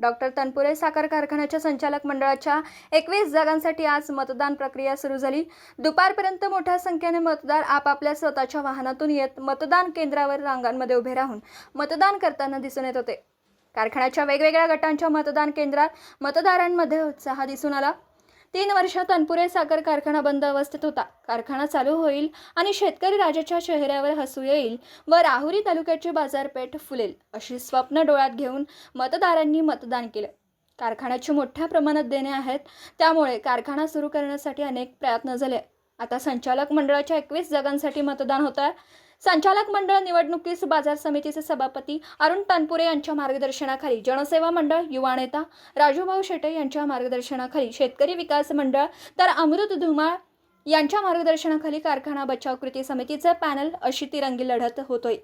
Doctor Tanpure साखर कारखान्याच्या संचालक मंडळाच्या एकवीस जागांसाठी आज मतदान प्रक्रिया सुरू झाली. दुपारपर्यंत मोठ्या संख्येने मतदार आपापल्या स्वतःच्या वाहनातून येत मतदान केंद्रावर रांगांमध्ये उभे राहून मतदान करताना दिसून येत होते. कारखान्याच्या वेगवेगळ्या गटांच्या मतदान केंद्रात मतदारांमध्ये उत्साह दिसून आला. तीन वर्षात तनपुरे साखर कारखाना बंद अवस्थेत होता. कारखाना चालू होईल आणि शेतकरी राजाच्या चेहऱ्यावर हसू येईल व राहुरी तालुक्याची बाजारपेठ फुलेल अशी स्वप्न डोळ्यात घेऊन मतदारांनी मतदान केलं. कारखान्याची मोठ्या प्रमाणात देणे आहेत त्यामुळे कारखाना सुरू करण्यासाठी अनेक प्रयत्न झाले. आता संचालक मंडळाच्या एकवीस जागांसाठी मतदान होत आहे संचालक मंडळ निवडणुकीस बाजार समितीचे सभापती अरुण तनपुरे यांच्या मार्गदर्शनाखाली जनसेवा मंडळ युवा नेता राजूभाऊ शेटे यांच्या मार्गदर्शनाखाली शेतकरी विकास मंडळ तर अमृत धुमाळ यांच्या मार्गदर्शनाखाली कारखाना बचाव कृती समितीचं पॅनल अशी तिरंगी लढत होतोय.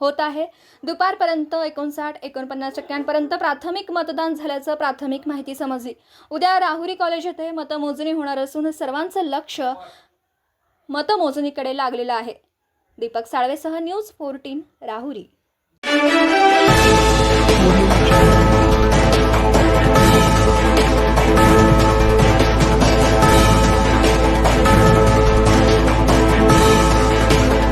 होत आहे. दुपारपर्यंत एकोणसाठ एकोणपन्नास टक्क्यांपर्यंत प्राथमिक मतदान झाल्याचं प्राथमिक माहिती समजली. उद्या राहुरी कॉलेज येथे मतमोजणी होणार असून सर्वांचं लक्ष मतमोजणीकडे लागलेलं आहे. दीपक साळवेसह न्यूज फोर्टीन राहुरी